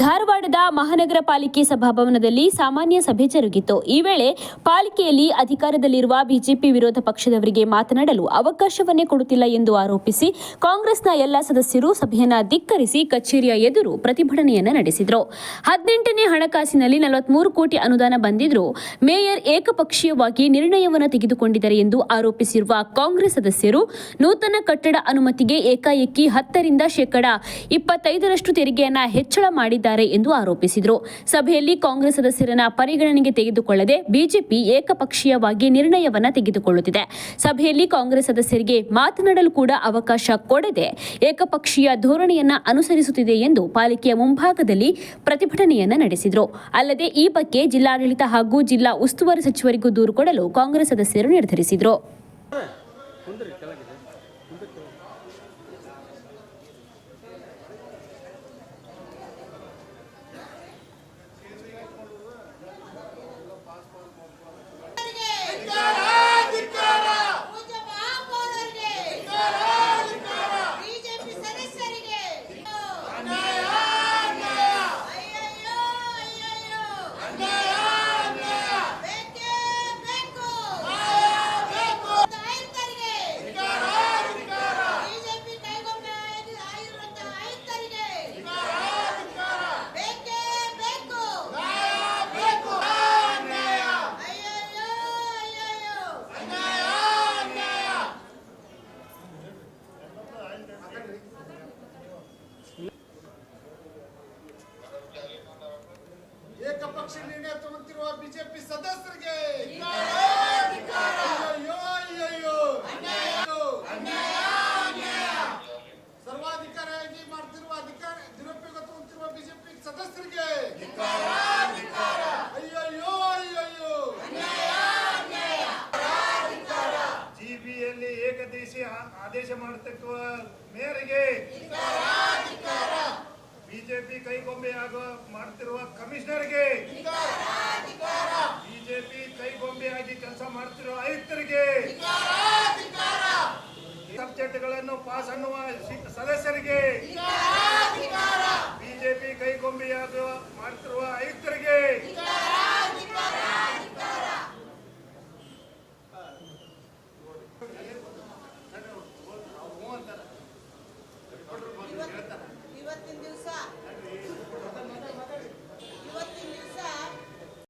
ಧಾರವಾಡದ ಮಹಾನಗರ ಪಾಲಿಕೆ ಸಭಾಭವನದಲ್ಲಿ ಸಾಮಾನ್ಯ ಸಭೆ ಜರುಗಿತು. ಈ ವೇಳೆ ಪಾಲಿಕೆಯಲ್ಲಿ ಅಧಿಕಾರದಲ್ಲಿರುವ ಬಿಜೆಪಿ ವಿರೋಧ ಪಕ್ಷದವರಿಗೆ ಮಾತನಾಡಲು ಅವಕಾಶವನ್ನೇ ಕೊಡುತ್ತಿಲ್ಲ ಎಂದು ಆರೋಪಿಸಿ ಕಾಂಗ್ರೆಸ್ನ ಎಲ್ಲ ಸದಸ್ಯರು ಸಭೆಯನ್ನು ಧಿಕ್ಕರಿಸಿ ಕಚೇರಿಯ ಎದುರು ಪ್ರತಿಭಟನೆಯನ್ನು ನಡೆಸಿದರು. ಹದಿನೆಂಟನೇ ಹಣಕಾಸಿನಲ್ಲಿ ನಲವತ್ಮೂರು ಕೋಟಿ ಅನುದಾನ ಬಂದಿದ್ರೂ ಮೇಯರ್ ಏಕಪಕ್ಷೀಯವಾಗಿ ನಿರ್ಣಯವನ್ನು ತೆಗೆದುಕೊಂಡಿದ್ದಾರೆ ಎಂದು ಆರೋಪಿಸಿರುವ ಕಾಂಗ್ರೆಸ್ ಸದಸ್ಯರು ನೂತನ ಕಟ್ಟಡ ಅನುಮತಿಗೆ ಏಕಾಏಕಿ ಹತ್ತರಿಂದ ಶೇಕಡಾ ಇಪ್ಪತ್ತೈದರಷ್ಟು ತೆರಿಗೆಯನ್ನು ಹೆಚ್ಚಳ ಮಾಡಿದ್ದಾರೆ. ಎಂದು ಆರೋಪಿಸಿದರು. ಸಭೆಯಲ್ಲಿ ಕಾಂಗ್ರೆಸ್ ಸದಸ್ಯರನ್ನ ಪರಿಗಣನೆಗೆ ತೆಗೆದುಕೊಳ್ಳದೆ ಬಿಜೆಪಿ ಏಕಪಕ್ಷೀಯವಾಗಿ ನಿರ್ಣಯವನ್ನ ತೆಗೆದುಕೊಳ್ಳುತ್ತಿದೆ. ಸಭೆಯಲ್ಲಿ ಕಾಂಗ್ರೆಸ್ ಸದಸ್ಯರಿಗೆ ಮಾತನಾಡಲು ಕೂಡ ಅವಕಾಶ ಕೊಡದೆ ಏಕಪಕ್ಷೀಯ ಧೋರಣೆಯನ್ನ ಅನುಸರಿಸುತ್ತಿದೆ ಎಂದು ಪಾಲಿಕೆಯ ಮುಂಭಾಗದಲ್ಲಿ ಪ್ರತಿಭಟನೆಯನ್ನ ನಡೆಸಿದರು. ಅಲ್ಲದೆ ಈ ಬಗ್ಗೆ ಜಿಲ್ಲಾಡಳಿತ ಹಾಗೂ ಜಿಲ್ಲಾ ಉಸ್ತುವಾರಿ ಸಚಿವರಿಗೂ ದೂರು ಕೊಡಲು ಕಾಂಗ್ರೆಸ್ ಸದಸ್ಯರು ನಿರ್ಧರಿಸಿದರು ಪೂಜ್ಯ ಮಹಾಪೌರರಿಗೆ ಬಿಜೆಪಿ ಸದಸ್ಯರಿಗೆ ಅಯ್ಯಯ್ಯೋ ಅಯ್ಯಯ್ಯೋ ಬೇಕೇ ಬೇಕು ಆಯುಕ್ತರಿಗೆ ಬಿಜೆಪಿ ಕೈಗೊಂಡ ಆಗಿರುವಂತಹ ಆಯುಕ್ತರಿಗೆ ಬೇಕೇ ಬೇಕು ಅಯ್ಯಯ್ಯೋ ಅಯ್ಯಯ್ಯೋ ಏಕಪಕ್ಷ ನಿರ್ಣಯ ಬಿಜೆಪಿ ಸದಸ್ಯರಿಗೆ. ಸರ್ವಾಧಿಕಾರಿಯಾಗಿ ಮಾಡ್ತಿರುವ ಅಧಿಕಾರ ದುರುಪಯೋಗ ತಗೊಂತಿರುವ ಬಿಜೆಪಿ ಸದಸ್ಯರಿಗೆ ಅಯ್ಯಯ್ಯೋ ಅಯ್ಯಯ್ಯೋ ಜಿಬಿಯಲ್ಲಿ ಏಕದೇಶಿ ಆದೇಶ ಮಾಡತಕ್ಕ ಮೇರೆಗೆ ಬಿಜೆಪಿ ಕೈಗೊಂಬೆ ಆಗುವ ಮಾಡ್ತಿರುವ ಕಮಿಷನರ್ಗೆ ಸಬ್ಜೆಕ್ಟ್ಗಳನ್ನು ಪಾಸ್ ಅನ್ನುವ ಸದಸ್ಯರಿಗೆ ಬಿಜೆಪಿ ಕೈಗೊಂಬಿಯಾದ ಮಾಡ್ತಿರುವ ಆಯುಕ್ತರಿಗೆ ಇವತ್ತಿನ ದಿವಸ